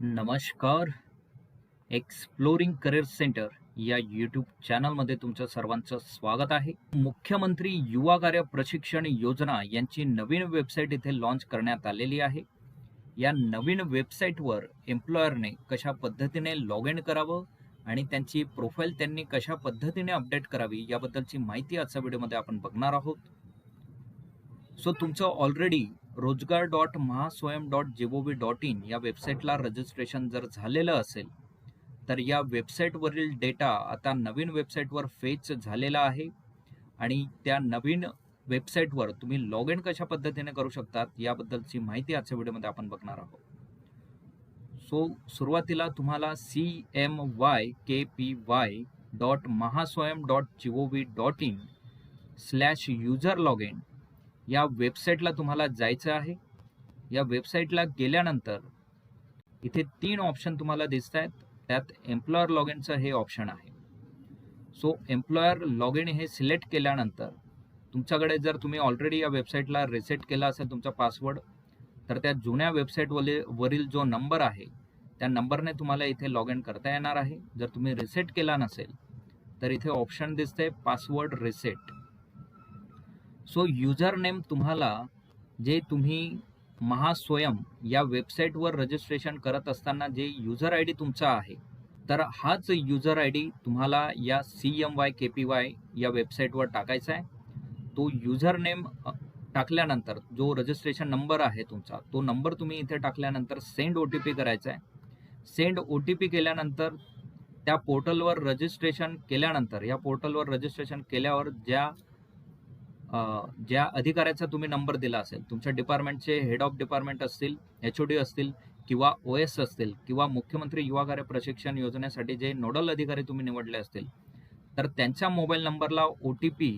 नमस्कार. Exploring career centre या YouTube चॅनलमध्ये तुमचं सर्वांचं स्वागत आहे. मुख्यमंत्री युवा कार्य प्रशिक्षण योजना यांची नवीन वेबसाईट इथे लॉन्च करण्यात आलेली आहे. या नवीन वेबसाईटवर एम्प्लॉयरने कशा पद्धतीने लॉग इन करावं आणि त्यांची प्रोफाईल त्यांनी कशा पद्धतीने अपडेट करावी याबद्दलची माहिती आजच्या व्हिडिओमध्ये आपण बघणार आहोत. सो तुमचं already Rojgar dot Mahaswayam dot gov dot in या वेबसाईटला रजिस्ट्रेशन जर झालेलं असेल तर या वेबसाईटवरील डेटा आता नवीन वेबसाईटवर फेच झालेला आहे. आणि त्या नवीन वेबसाईटवर तुम्ही लॉग इन कशा पद्धतीने करू शकतात याबद्दलची माहिती आजच्या व्हिडिओमध्ये आपण बघणार आहोत. सो सुरुवातीला तुम्हाला C M Y K P Y dot Mahaswayam dot gov dot in slash user log in या वेबसाईटला तुम्हाला जायचं आहे. या वेबसाईटला गेल्यानंतर इथे तीन ऑप्शन तुम्हाला दिसत आहेत त्यात एम्प्लॉयर लॉग इनचं हे ऑप्शन आहे. सो एम्प्लॉयर लॉग इन हे सिलेक्ट केल्यानंतर तुमच्याकडे जर तुम्ही ऑलरेडी या वेबसाईटला रिसेट केला असेल तुमचा पासवर्ड तर त्या जुन्या वेबसाईटवरील वरील जो नंबर आहे त्या नंबरने तुम्हाला इथे लॉग इन करता येणार आहे. जर तुम्ही रिसेट केला नसेल तर इथे ऑप्शन दिसते password reset so user name तुम्हाला जे तुम्ही महास्वयं या वेबसाईटवर रजिस्ट्रेशन करत असताना जे युजर आय डी तुमचा आहे तर हाच युजर आय डी तुम्हाला या C M Y K P Y या वेबसाईटवर टाकायचा आहे. तो युजर नेम टाकल्यानंतर जो रजिस्ट्रेशन नंबर आहे तुमचा तो नंबर तुम्ही इथे टाकल्यानंतर सेंड ओ टी पी करायचा आहे. सेंड ओ टी पी केल्यानंतर त्या पोर्टलवर रजिस्ट्रेशन केल्यानंतर या पोर्टलवर रजिस्ट्रेशन केल्यावर ज्या ज्या अधिकाऱ्याचा तुम्ही नंबर दिला असेल तुमच्या डिपार्टमेंटचे हेड ऑफ डिपार्टमेंट असतील एच ओ डी असतील किंवा ओ एस असतील किंवा मुख्यमंत्री युवा कार्य प्रशिक्षण योजनेसाठी जे नोडल अधिकारी तुम्ही निवडले असतील तर त्यांच्या मोबाईल नंबरला ओ टी पी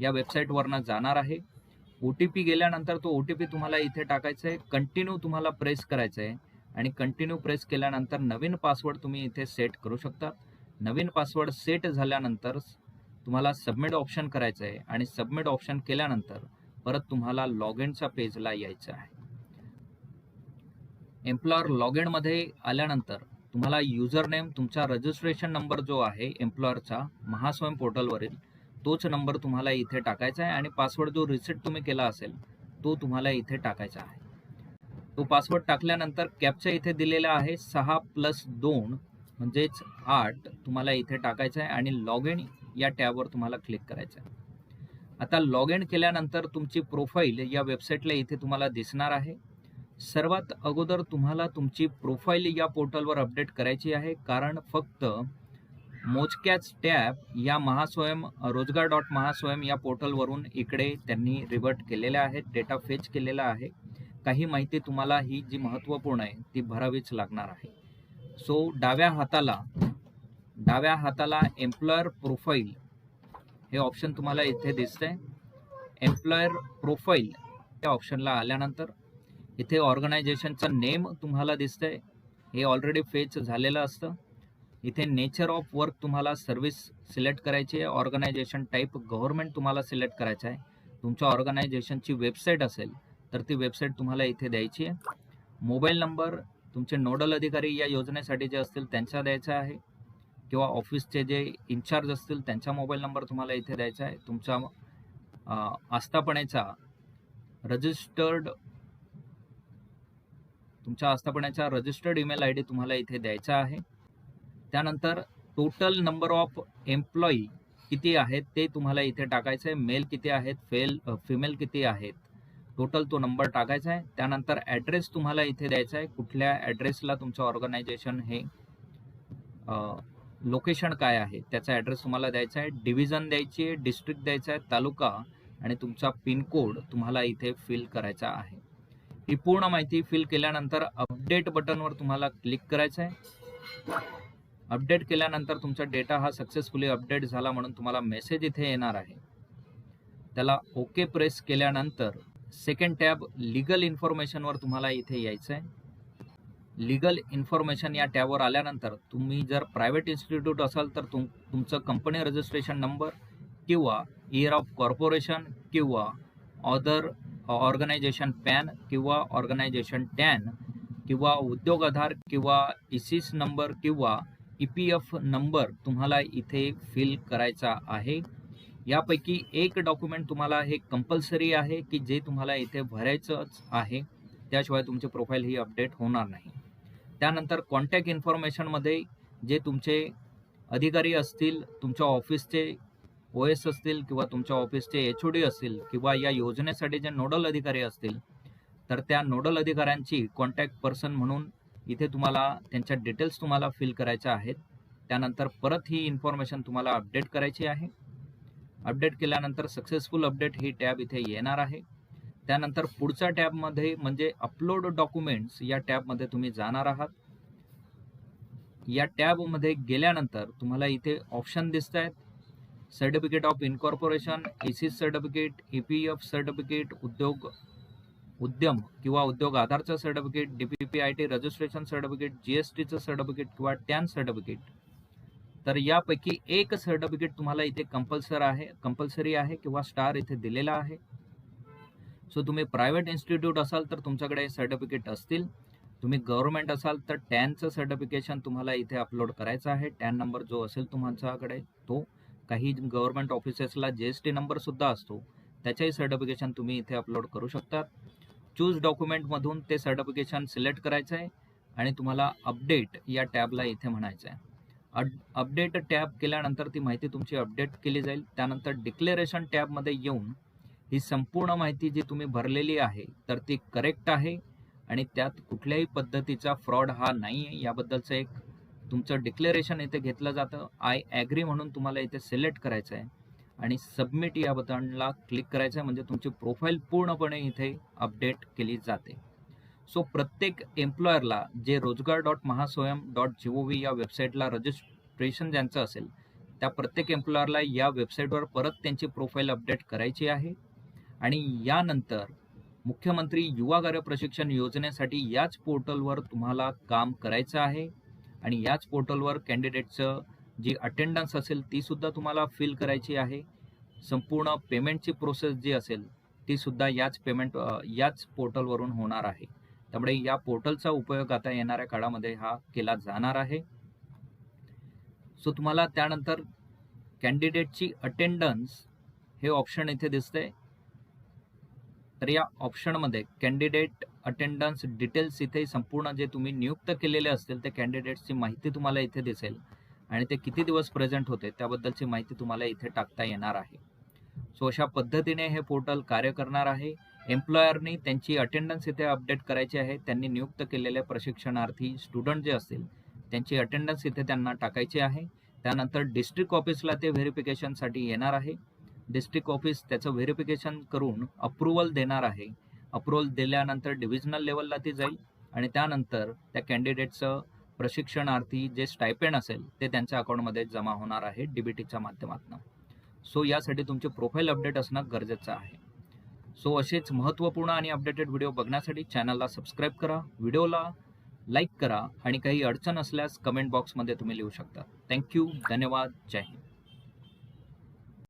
या वेबसाईटवरनं जाणार आहे. ओ टी पी गेल्यानंतर तो ओ टी पी तुम्हाला इथे टाकायचा आहे कंटिन्यू तुम्हाला प्रेस करायचं आहे आणि कंटिन्यू प्रेस केल्यानंतर नवीन पासवर्ड तुम्ही इथे सेट करू शकता. नवीन पासवर्ड सेट झाल्यानंतर तुम्हाला सबमिट ऑप्शन करायचं आहे आणि सबमिट ऑप्शन केल्यानंतर परत तुम्हाला लॉग इनच्या पेजला यायचं आहे. एम्प्लॉयर लॉग इनमध्ये आल्यानंतर तुम्हाला युजर नेम तुमचा रजिस्ट्रेशन नंबर जो आहे एम्प्लॉयरचा महास्वयं पोर्टलवरील तोच नंबर तुम्हाला इथे टाकायचा आहे आणि पासवर्ड जो रिसेट तुम्ही केला असेल तो तुम्हाला इथे टाकायचा आहे. तो पासवर्ड टाकल्यानंतर कॅपचा इथे दिलेला आहे सहा प्लस दोन म्हणजेच आठ तुम्हाला इथे टाकायचं आहे आणि लॉग इन या टॅबवर तुम्हाला क्लिक करायचं आहे. आता लॉग इन केल्यानंतर तुमची प्रोफाईल या वेबसाईटला इथे तुम्हाला दिसणार आहे. सर्वात अगोदर तुम्हाला तुमची प्रोफाईल या पोर्टलवर अपडेट करायची आहे. कारण फक्त मोजक्याच टॅब या महास्वयं रोजगार डॉट महास्वयं या पोर्टलवरून इकडे त्यांनी रिवर्ट केलेल्या आहेत डेटा फेच केलेला आहे. काही माहिती तुम्हाला ही जी महत्त्वपूर्ण आहे ती भरावीच लागणार आहे. सो डाव्या हाताला डाव्या हाताला एम्प्लॉयर प्रोफाईल हे ऑप्शन तुम्हाला इथे दिसतंय. एम्प्लॉयर प्रोफाईल या ऑप्शनला आल्यानंतर इथे ऑर्गनायझेशनचं नेम तुम्हाला दिसतंय. हे ऑलरेडी फेच झालेलं असतं. इथे नेचर ऑफ वर्क तुम्हाला सर्व्हिस सिलेक्ट करायची आहे. ऑर्गनायझेशन टाईप गव्हर्नमेंट तुम्हाला सिलेक्ट करायचं आहे. तुमच्या ऑर्गनायझेशनची वेबसाईट असेल तर ती वेबसाईट तुम्हाला इथे द्यायची आहे. मोबाईल नंबर तुमचे नोडल अधिकारी या योजनेसाठी जे असतील त्यांचा द्यायचा आहे. किंवा ऑफिसचे जे इन्चार्ज असतील त्यांचा मोबाईल नंबर तुम्हाला इथे द्यायचा आहे. तुमचा आस्थापनेचा रजिस्टर्ड तुमच्या आस्थापनेचा रजिस्टर्ड ईमेल आय डी तुम्हाला इथे द्यायचा आहे. त्यानंतर टोटल नंबर ऑफ एम्प्लॉई किती आहेत ते तुम्हाला इथे टाकायचं आहे. मेल किती आहेत फेल फिमेल किती आहेत टोटल तो नंबर टाकायचा आहे. त्यानंतर ॲड्रेस तुम्हाला इथे द्यायचा आहे. कुठल्या ॲड्रेसला तुमचं ऑर्गनायझेशन हे लोकेशन काय आहे? त्याचा ॲड्रेस तुम्हाला द्यायचा आहे. डिव्हिजन द्यायची आहे डिस्ट्रिक्ट द्यायचा आहे तालुका आणि तुमचा पिनकोड तुम्हाला इथे फिल करायचा आहे. ही पूर्ण माहिती फिल केल्यानंतर अपडेट बटनवर तुम्हाला क्लिक करायचं आहे. अपडेट केल्यानंतर तुमचा डेटा हा सक्सेसफुली अपडेट झाला म्हणून तुम्हाला मेसेज इथे येणार आहे. त्याला ओके प्रेस केल्यानंतर सेकंड टॅब लिगल इन्फॉर्मेशनवर तुम्हाला इथे यायचं आहे. लिगल इन्फॉर्मेशन या टॅबवर आल्यानंतर तुम्ही जर प्रायव्हेट इन्स्टिट्यूट असाल तर तुम तुमचं कंपनी रजिस्ट्रेशन नंबर किंवा इयर ऑफ कॉर्पोरेशन किंवा ऑदर ऑर्गनायझेशन पॅन किंवा ऑर्गनायझेशन टॅन किंवा उद्योग आधार किंवा इसिस नंबर किंवा ई पी एफ नंबर तुम्हाला इथे फिल करायचा आहे. यापैकी एक डॉक्युमेंट तुम्हाला हे कंपल्सरी आहे की जे तुम्हाला इथे भरायचंच आहे. त्याशिवाय तुमचे प्रोफाईल ही अपडेट होणार नाही. त्यानंतर कॉन्टॅक्ट इन्फॉर्मेशनमध्ये जे तुमचे अधिकारी असतील तुमच्या ऑफिसचे ओ एस असतील किंवा तुमच्या ऑफिसचे एच ओ डी असतील किंवा या योजनेसाठी जे नोडल अधिकारी असतील तर त्या नोडल अधिकाऱ्यांची कॉन्टॅक्ट पर्सन म्हणून इथे तुम्हाला त्यांच्या डिटेल्स तुम्हाला फिल करायच्या आहेत. त्यानंतर परत ही इन्फॉर्मेशन तुम्हाला अपडेट करायची आहे. अपडेट केल्यानंतर सक्सेसफुल अपडेट ही टॅब इथे येणार आहे. त्यानंतर पुढच्या टॅबमध्ये म्हणजे अपलोड डॉक्युमेंट्स या टॅबमध्ये तुम्ही जाणार आहात. या टॅबमध्ये गेल्यानंतर तुम्हाला इथे ऑप्शन दिसत आहेत. Certificate of incorporation C certificate E P F certificate Udyog Udyam किंवा Udyog आधारचं certificate D P P I T registration certificate G S टीचं सर्टिफिकेट किंवा टॅन सर्टिफिकेट तर यापैकी एक सर्टिफिकेट तुम्हाला इथे कंपल्सर आहे कंपल्सरी आहे किंवा स्टार इथे दिलेला आहे. सो तुम्ही प्रायव्हेट इन्स्टिट्यूट असाल तर तुमच्याकडे सर्टिफिकेट असतील. तुम्ही गव्हर्नमेंट असाल तर टॅनचं सर्टिफिकेशन तुम्हाला इथे अपलोड करायचं आहे. टॅन नंबर जो असेल तुमच्याकडे तो काही गव्हर्नमेंट ऑफिसेसला जी एस टी नंबरसुद्धा असतो. त्याचंही सर्टिफिकेशन तुम्ही इथे अपलोड करू शकतात चूज डॉक्युमेंटमधून ते सर्टिफिकेशन सिलेक्ट करायचं आहे आणि तुम्हाला अपडेट या टॅबला इथे म्हणायचं आहे अपडेट टॅब केल्यानंतर ती माहिती तुमची अपडेट केली जाईल. त्यानंतर डिक्लेरेशन टॅबमध्ये येऊन ही संपूर्ण माहिती जी तुम्ही भरलेली आहे तर ती करेक्ट आहे आणि त्यात कुठल्याही पद्धतीचा फ्रॉड हा नाही आहे याबद्दलचं एक तुमचं डिक्लेरेशन इथे घेतलं जातं. आय ॲग्री म्हणून तुम्हाला इथे सिलेक्ट करायचं आहे आणि सबमिट या बटनला क्लिक करायचं आहे म्हणजे तुमची प्रोफाईल पूर्णपणे इथे अपडेट केली जाते. सो प्रत्येक एम्प्लॉयरला जे Rojgar dot Mahaswayam dot G O V या वेबसाईटला रजिस्ट्रेशन ज्यांचं असेल त्या प्रत्येक एम्प्लॉयरला या वेबसाईटवर परत त्यांची प्रोफाईल अपडेट करायची आहे. आणि यानंतर मुख्यमंत्री युवा कार्य प्रशिक्षण योजनेसाठी याच पोर्टलवर तुम्हाला काम करायचं आहे. आणि याच पोर्टलवर कॅन्डिडेटचं जी अटेंडन्स असेल तीसुद्धा तुम्हाला फिल करायची आहे. संपूर्ण पेमेंटची प्रोसेस जी असेल तीसुद्धा याच पेमेंट याच पोर्टलवरून होणार आहे. त्यामुळे या पोर्टलचा उपयोग आता येणाऱ्या काळामध्ये हा केला जाणार आहे. सो तुम्हाला त्यानंतर कॅन्डिडेटची अटेंडन्स हे ऑप्शन इथे दिसतंय. तर या ऑप्शनमध्ये कॅन्डिडेट अटेंडन्स डिटेल्स इथे संपूर्ण जे तुम्ही नियुक्त केलेले असतील त्या कॅन्डिडेट्सची माहिती तुम्हाला इथे दिसेल आणि ते किती दिवस प्रेझेंट होते त्याबद्दलची माहिती तुम्हाला इथे टाकता येणार आहे. सो अशा पद्धतीने हे पोर्टल कार्य करणार आहे. एम्प्लॉयरनी त्यांची अटेंडन्स इथे अपडेट करायची आहे. त्यांनी नियुक्त केलेले प्रशिक्षणार्थी स्टुडंट जे असतील त्यांची अटेंडन्स इथे त्यांना टाकायची आहे. त्यानंतर डिस्ट्रिक्ट ऑफिसला ते व्हेरिफिकेशनसाठी येणार आहे. डिस्ट्रिक्ट ऑफिस त्याचं व्हेरिफिकेशन करून अप्रुव्हल देणार आहे. अप्रुव्हल दिल्यानंतर डिव्हिजनल लेवलला ती जाईल आणि त्यानंतर त्या कॅन्डिडेटचं प्रशिक्षणार्थी जे स्टायपेंड असेल ते त्यांच्या अकाउंटमध्ये जमा होणार आहे डी बी टीच्या माध्यमातून. सो यासाठी तुमचे प्रोफाईल अपडेट असणं गरजेचं आहे. सो असेच महत्त्वपूर्ण आणि अपडेटेड व्हिडिओ बघण्यासाठी चॅनलला सबस्क्राईब करा व्हिडिओला लाईक करा आणि काही अडचण असल्यास कमेंट बॉक्समध्ये तुम्ही लिहू शकता. थँक्यू धन्यवाद. जय हिंद.